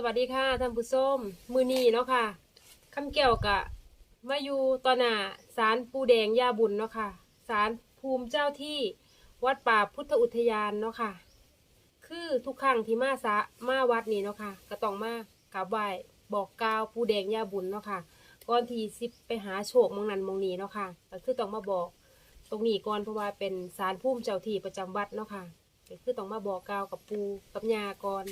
สวัสดีค่ะท่านผู้ชมมือนีเนาะค่ะคำเกี่ยวกะมาอยู่ตอนหน้าศาลปูแดงยาบุญเนาะค่ะศาลภูมิเจ้าที่วัดป่าพุทธอุทยานเนาะค่ะ คือทุกครั้งที่มาสะมาวัดนี้เนาะค่ะก็ต้องมากราบไหว้บอกกล่าวปูแดงยาบุญเนาะค่ะก่อนที่สิไปหาโชคมองนันมองนี้เนาะค่ะก็คือต้องมาบอกตรงนี้ก่อนเพราะว่าเป็นศาลภูมิเจ้าที่ประจำวัดเนาะค่ะก็คือต้องมาบอกกล่าวกับปูกับยาก่อน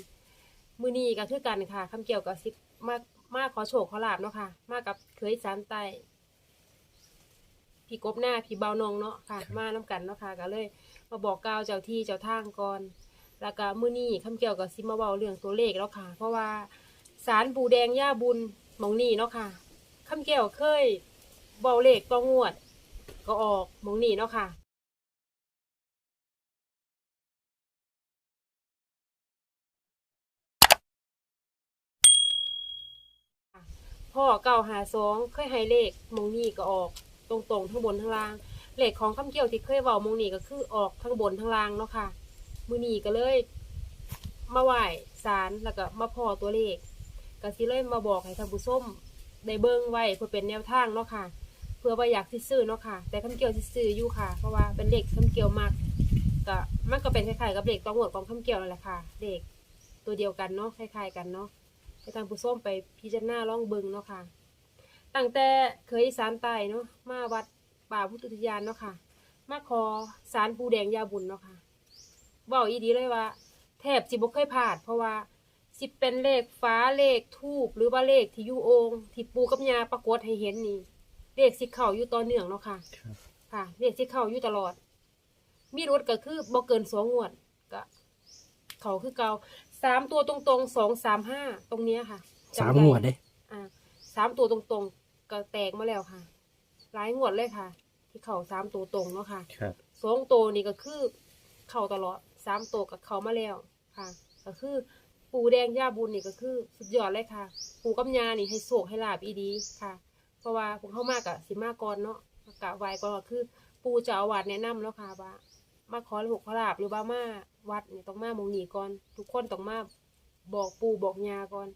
มือนี้ก็คือกันค่ะคำเกี่ยวกับสิมามาขอโชคขอลาบเนาะค่ะ มากับเคยสารไตพี่กบหน้าพี่เบานองเนาะค่ะ มาน้กันเนาะค่ะก็เลย มาบอกกล่าวเจ้าที่เจ้าทางก่อนแล้วก็มือนี้คำเกี่ยวกับซิมาเบาเรื่องตัวเลขแล้วค่ะ เพราะว่าสารปูแดงย่าบุญหมองนี่เนาะค่ะคำเกี่ยวเคยเบาเลขต้องงวด ก็ออกหมองนี่เนาะค่ะ พ่อเก่าหาสองเคยให้เลขมงนี่ก็ออกตรงๆทั้งบนทั้งล่างเลขของคำเกี่ยวที่เคยเว้ามงนี่ก็คือออกทั้งบนทั้งล่างเนาะค่ะ มือนี่ก็เลย มาไหว้ศาลแล้วก็มาพอตัวเลขก็สิเลยมาบอกให้ท่านผู้ชมได้เบิ่งไว้เพื่อเป็นแนวทางเนาะค่ะ เพื่อว่าอยากสิซื้อเนาะค่ะ แต่คำเกี่ยวสิซื้ออยู่ค่ะ เพราะว่าเป็นเลขคำเกี่ยวมากก็มันก็เป็นคล้ายๆกับเลขต้องหวดของคำเกี่ยวนั่นแหละค่ะเลขตัวเดียวกันเนาะคล้ายๆกันเนาะ ให้ทางผู้ส้มไปพิจารณาล่องเบิงเนาะค่ะ ตั้งแต่เคยอีสานใต้เนาะมาวัดป่าพุทธอุทยานเนาะค่ะ มาขอสารปูแดงยาบุญเนาะค่ะบอกอีดีเลยว่า แทบจิบกเคยผ่านเพราะว่าสิเป็นเลขฟ้าเลขทูบหรือว่าเลขที่อยู่โองค์ที่ปูกับยาปรากฏให้เห็นนี่เลขสิเข่าอยู่ต่อเนื่องเนาะค่ะครับค่ะเลขสิเข่าอยู่ตลอด มีรถก็คือบ่เกินสองงวดก็เขาคือเก่า สามตัวตรงๆสองสามห้าตรงเนี้ยค่ะจำสามได้หมวดเด้อ่าสามตัวตรงๆก็แตกมาแล้วค่ะ หลายงวดเลยค่ะ ที่เข่าสามตัวตรงเนาะค่ะ ครับ สองตัวนี่ก็คือเข่าตลอดสามตัวกับเขามาแล้วค่ะ ก็คือปูแดงย่าบุญนี่ก็คือสุดยอดเลยค่ะ ปูกำยานี่ให้โศกให้ลาบอีดีค่ะ เพราะว่าพวกเข้ามากอะสิมากรเนาะมากราบไหว้ก่อนก็คือ ปูเจะเอาวัดแนะนำแล้วค่ะว่า มาขอหกขอลาบหรือว่ามาวัดนี่ต้องมาหมองนีก่อน ทุกคนต้องมาบอกปู่บอกยาก่อน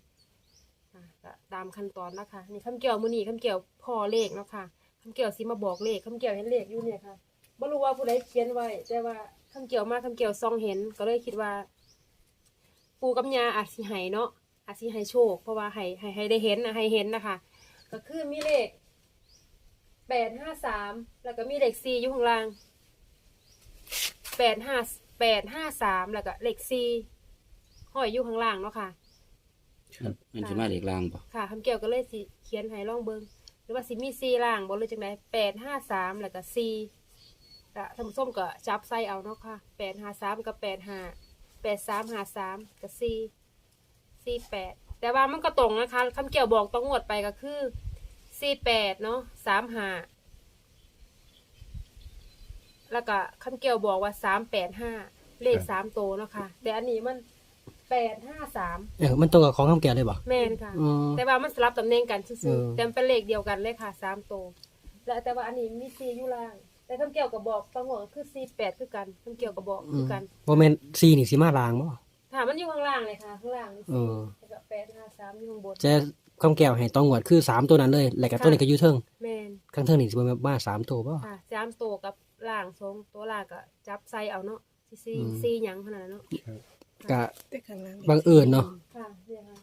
อะก็ตามขั้นตอนแล้วค่ะนี่คำเกี่ยวมือนีคำเกี่ยวพ่อเลขแล้วค่ะคำเกี่ยวสิมาบอกเลขคำเกี่ยวเห็นเลขอยู่เนี่ยค่ะไม่รู้ว่าผู้ใดเขียนไว้ แต่ว่าคำเกี่ยวมาคำเกี่ยวซองเห็น ก็เลยคิดว่า ปู่กับยาอาจสิให้เนาะอาจสิให้โชค เพราะว่าให้ให้ให้ได้เห็นนะให้เห็นนะคะ ก็คือมีเลขแปดห้าสามแล้วก็มีเลขสี่อยู่ข้างล่าง แปดห้าแปดห้าสามแล้วก็เลขสี่ห้อยอยู่ข้างล่างเนาะค่ะ ครับมันจะมาเด็กลางป่ะค่ะคำเกี่ยวก็เลยสิเขียนให้ล่องเบิงหรือว่าสิมีสี่ล่างบอกเลยจังไหนแปดห้าสามแล้วก็สี่ก็ท่านผู้ชมก็จับไส้เอาเนาะค่ะแปดห้าสามกับแปดห้าแปดสามห้าสามกับสี่สี่แปดแต่ว่ามันก็ตรงนะคะคำเกี่ยวบอกต้องงวดไปก็คือสี่แปดเนาะสามห้า แล้วก็คำเกี่ยวบอกว่าสามแปดห้าเลขสามโตวเนาะค่ะ แต่อันนี้มันแปดห้าสามเออมันตรงกับของคำแก่เลยป่ะแม่นค่ะ อืมแต่ว่ามันสลับตำแหน่งกันซื่เอออ ๆแต่มันเป็นเลขเดียวกันเลยค่ะสามตัวและแต่ว่าอันนี้มีซีอยู่ล่าง แต่คำเกี่ยวกับบอกต้องบอกคือซีแปดคือกันคำเกี่ยวกับบอกคือกันโมเมนซีนี่สิมาลางป่ะค่ะมันอยู่ข้างล่างเลยค่ะ ข้างล่างนี่เออ แล้วก็แปดห้าสามอยู่ข้างบนจะคำแก้วให้ต้องหวดคือสามตัวนั้นเลยแล้วกับตัวนี้ก็อยูเทิงแม่นข้างเทิงนี่สิมามาสามตัวป่ะค่ะสามตัวกับ ล่างสองตัวล่างก็จับใส่เอาเนาะซีซีอืม ซีหยังขนาดนั้นเนาะครับกะแต่ข้างล่างบังเอิญเนาะค่ะเนี่ยค่ะ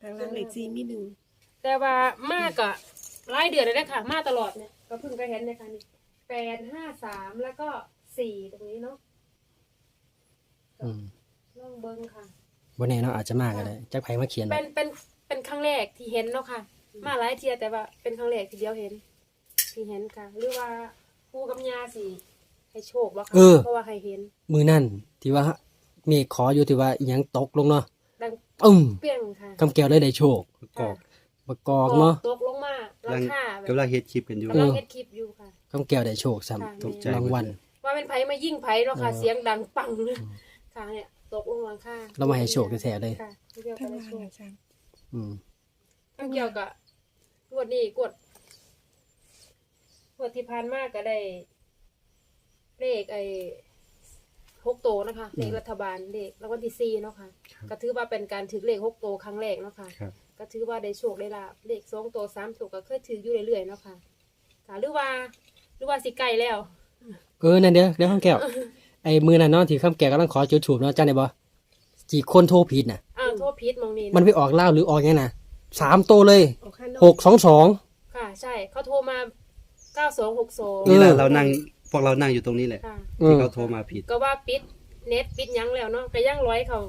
ข้างล่างเลขสี่มีหนึ่งแต่ว่ามากก็รายเดือนเลยนะคะมาตลอดเนี่ยก็เพิ่งไปเห็นเนี่ยค่ะนี่แปดห้าสามแล้วก็สี่ตรงนี้เนาะอืมลองเบิ้งค่ะวันนี้เนาะอาจจะมาก็ได้จักไผมาเขียนเป็นเป็นเป็นครั้งแรกที่เห็นเนาะค่ะ มาหลายเทียแต่ว่าเป็นครั้งแรกที่เดียวเห็น ที่เห็นค่ะ หรือว่า ครูกับยาสิให้โชคบ่ค่ะเพราะว่าให้เห็น มือนั่นที่ว่ามีขออยู่ที่ว่าอิหยังตกลงเนาะดังอึ้มเปี้ยงค่ะคำแก้วเลยได้โชคประกอบประกอบเนาะ ตกลงมาราคาแบบกำลังเฮ็ดคลิปกันอยู่ กำลังเฮ็ดคลิปอยู่ค่ะ คำแก้วได้โชคซ้ค่ะ ตกใจำรางวัล ว่าเป็นไผมายิ่งไผเนาะค่ะ เออเสียงดังปังเลยค่ะเนี่ยตกลงหลังคาเรามาให้โชคแท้ๆเลย ค่ะเกี่ยวกัข้าบงได้ล่างโชคอาจารย์อืมต้องเกี่ยวกับงวดนี้กดง วดที่ผ่านมาก็ได้ เลขไอ้หกโตวนะคะเลขรัฐบาลเลขรางวัลที่สี่เนาะค่ะครับก็ถือว่าเป็นการถือเลขหกโตวครั้งแรกเนาะค่ะ ครับ ก็ถือว่าได้โชคได้ลาบเลขสองโตวสามโตวก็เคยถืออยู่เรื่อยๆเนาะค่ะค่ะหรือว่าหรือว่าสิไกลแล้ว เออนั่นเดี๋ยวเดี๋ยวข้ามแก้ว ไอ้มือนั่นเนาะที่ข้ามแก้วกำลังขอจุดถูกเนาะจ้าได้บ่จีคนโทรผิดน่ะ อ้าวโทษพิษมองนี่มันไปออกเล่าวหรือออกยังไงน่ะสามตัวเลยออกข้างนอกหกสองสองค่ะ ใช่เขาโทรมา เก้าสองหกสองเออนี่แหละเรานั่งพวกเรานั่งอยู่ตรงนี้แหละ ค่ะที่เขาโทรมาผิด ก็ว่าปิดเน็ตปิดหยังแล้วเนาะก็ยังร้อยเขา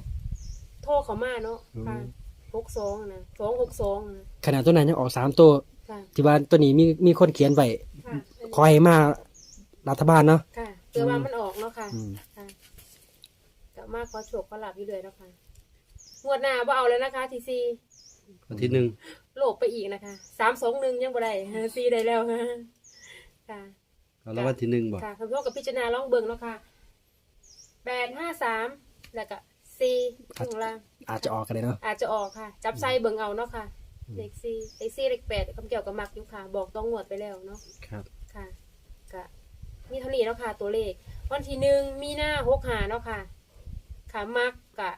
โทรเขามาเนาะค่ะหกสองนะสองหกสองนะขนาดตัวนั้นยังออกสามตัวค่ะที่ว่าตัวนี้มีมีคนเขียนไว้ค่ะขอให้มารัฐบาลเนาะ ค่ะเจอว่ามันออกเนาะค่ะอืม ค่ะกลับมาขอโชคขอหลับอยู่เลยเนาะคะงวดหน้าบ่เอาแล้วนะคะ ทีซีวันที่หนึ่งโลกไปอีกนะคะสามสองหนึ่งยังบ่ได้ซีได้แล้วค่ะ ค่ะเอาแล้ววันที่หนึ่งบอกค่ะคำพูดกับพิจารณาล่องเบิ่งเนาะค่ะแปดห้าสามแล้วก็ซีข้างล่างอาจจะออกกันเลยเนาะอาจจะออกค่ะ จับไซเบิ่งเอาเนาะค่ะเลขซีเลขซีเลขแปดคำเกี่ยวกับมักอยู่ค่ะ บอกต้องงวดไปแล้วเนาะครับค่ะกะมีเท่านี้เนาะค่ะ ตัวเลขวันที่หนึ่งมีหน้าหกหาเนาะค่ะขามักกะ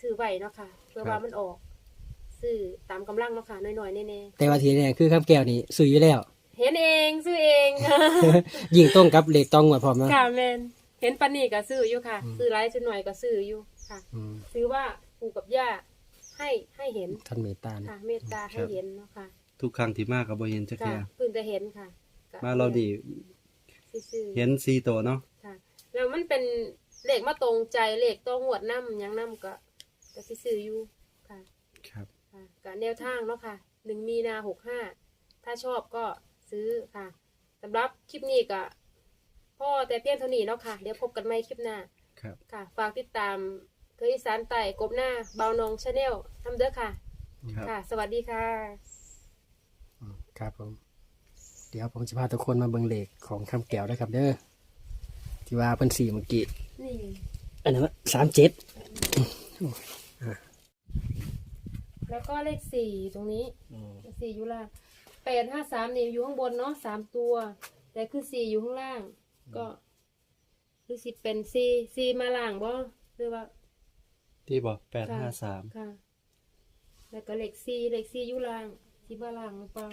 ซื้อไว้เนาะค่ะ เพื่อว่ามันออกซื้อตามกำลังเนาะค่ะน้อยๆแน่แต่ว่าทีนี้คือข้ามแก้วนี่ซื้ออยู่แล้วๆ เห็นเองซื้อเองยิ่งต้องกับเลขต้องหมดพร้อมเนาะค่ะแมนเห็นปันนี่ก็ซื้ออยู่ค่ะ ซื้อหลายซื้อหน่อยก็ซื้ออยู่ค่ะ อืมซื้อว่าปู่กับย่าให้ให้เห็นท่านเมตตาเนี่ยค่ะ เมตตาให้เห็นเนาะค่ะทุกครั้งที่มากับโบเห็นจักค่ะแค่เพิ่งจะเห็นค่ะก็มาเราดีซื้อๆ เห็นซีโตวเนาะค่ะแล้วมันเป็นเลขมาตรงใจเลขต้องหวดน้ำหยังน้ำก็ก็สิซื้ออยู่ค่ะครับ ค่ะกับแนวทางเนาะค่ะหนึ่งมีนาหกห้าถ้าชอบก็ ซื้อค่ะสำหรับคลิปนี้ก็พ่อแต่เพียงเท่านี้เนาะค่ะ เดี๋ยวพบกันใหม่คลิปหน้าครับ ค่ะ ฝากติดตามเคยอีสานไต่กบหน้าเบานองชาแนลทำเด้อค่ะ ครับค่ะ สวัสดีค่ะอืมครับผม เดี๋ยวผมจะพาทุกคนมาเบิ่งเลขของข้ามแก้วนะครับเด้อที่ว่าเพิ่นสี่เมื่อกี้ นี่ อันนั้นสามเจ็ดแล้วก็เลขสี่ตรงนี้เลขสี่อยู่ล่าง แปดห้าสามนี่อยู่ข้างบนเนาะสามตัว แต่คือสี่อยู่ข้างล่าง ก็รู้สิเป็นสี่สี่มาล่างบ่หรือว่า ที่บอกแปดห้าสามค่ะ แล้วก็เลขสี่เลขสี่อยู่ล่างสี่มาล่างหรือเปล่า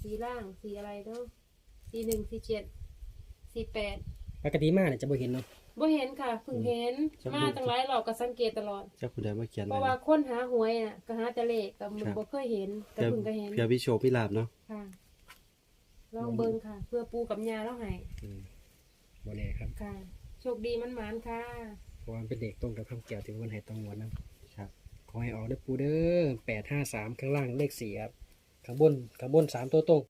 สี่ล่างสี่อะไรเนาะสี่หนึ่งสี่เจ็ดสี่แปดปกติมากเนี่ยจะบ่เห็นเนาะ บ่เห็นค่ะเพิ่งเห็นมาตั้งหลายรอบก็สังเกตตลอด เจ้าคุณได้มาเขียนเพไว้ราะว่าคนหาหวยอะก็หาแต่เลขก็มันครับ บ่เคยเห็นแต่เพื่อเพิ่งก็เห็นเพื่อวิโชคพิลาบเนาะค่ะ ลองเบิ่งค่ะ เพื่อปูกับยาแล้วให้บ่แน่ครับ ค่ะ โชคดีมันหมานค่ะ เพราะว่ามันเป็นเด็กตรงกับข้ามแก้วที่เพิ่นให้ต้องงวดนะครับ ขอให้ออกเด้อปูเด้อแปดห้าสามข้างล่างเลขสี่ครับข้างบนข้างบนสามตัวตรง